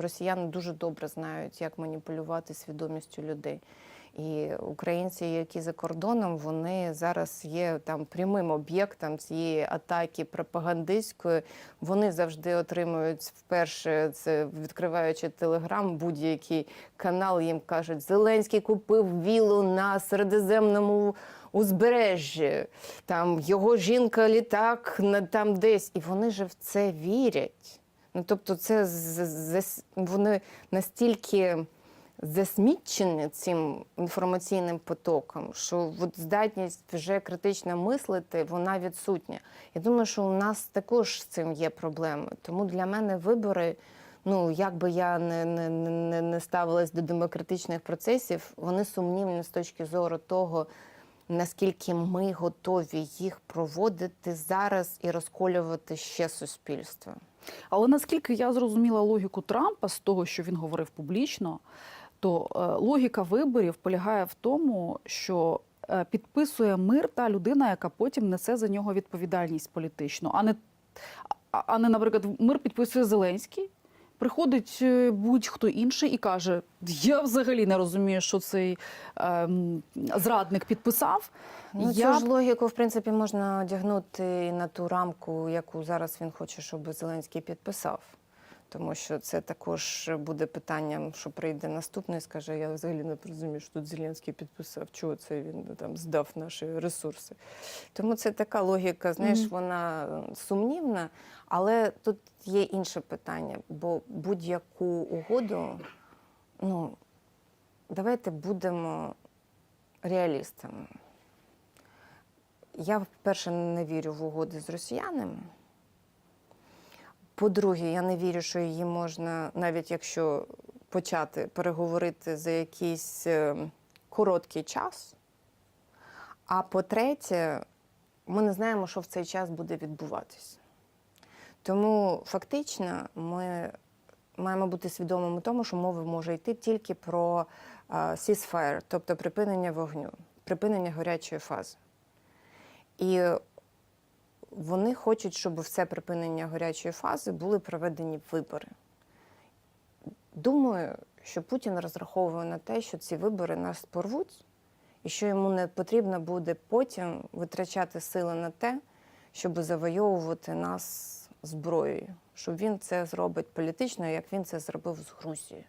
росіяни дуже добре знають, як маніпулювати свідомістю людей. І українці, які за кордоном, вони зараз є там прямим об'єктом цієї атаки пропагандистської. Вони завжди отримують вперше це відкриваючи телеграм, будь-який канал їм кажуть, Зеленський купив вілу на середземному узбережжі. Там його жінка літак там десь, і вони же в це вірять. Ну тобто, це вони настільки засмічені цим інформаційним потоком, що от здатність вже критично мислити, вона відсутня. Я думаю, що у нас також з цим є проблеми. Тому для мене вибори, ну як би я не, не, не, не ставилась до демократичних процесів, вони сумнівні з точки зору того, наскільки ми готові їх проводити зараз і розколювати ще суспільство. Але наскільки я зрозуміла логіку Трампа з того, що він говорив публічно, то е, логіка виборів полягає в тому, що е, підписує мир та людина, яка потім несе за нього відповідальність політичну, а не, а, а не наприклад, мир підписує Зеленський. Приходить е, будь-хто інший і каже: Я взагалі не розумію, що цей е, зрадник підписав. Ну, я Цю ж логіку, в принципі, можна одягнути на ту рамку, яку зараз він хоче, щоб Зеленський підписав. Тому що це також буде питанням, що прийде наступний скаже, я взагалі не розумію, що тут Зеленський підписав, чого це він там здав наші ресурси. Тому це така логіка, знаєш, Мгм. вона е, сумнівна, але тут є інше питання, бо будь-яку угоду, ну, давайте будемо реалістами. Я, вперше, не вірю в угоди з росіянами. По-друге, я не вірю, що її можна, навіть якщо почати переговорити за якийсь е, короткий час. А по-третє, ми не знаємо, що в цей час буде відбуватись. Тому фактично ми маємо бути свідомими тому, що мова може йти тільки про е, ceasefire, тобто припинення вогню, припинення гарячої фази. І вони хочуть, щоб в це припинення гарячої фази були проведені вибори. Думаю, що Путін розраховує на те, що ці вибори нас порвуть, і що йому не потрібно буде потім витрачати сили на те, щоб завойовувати нас зброєю, щоб він це зробить політично, як він це зробив з Грузією.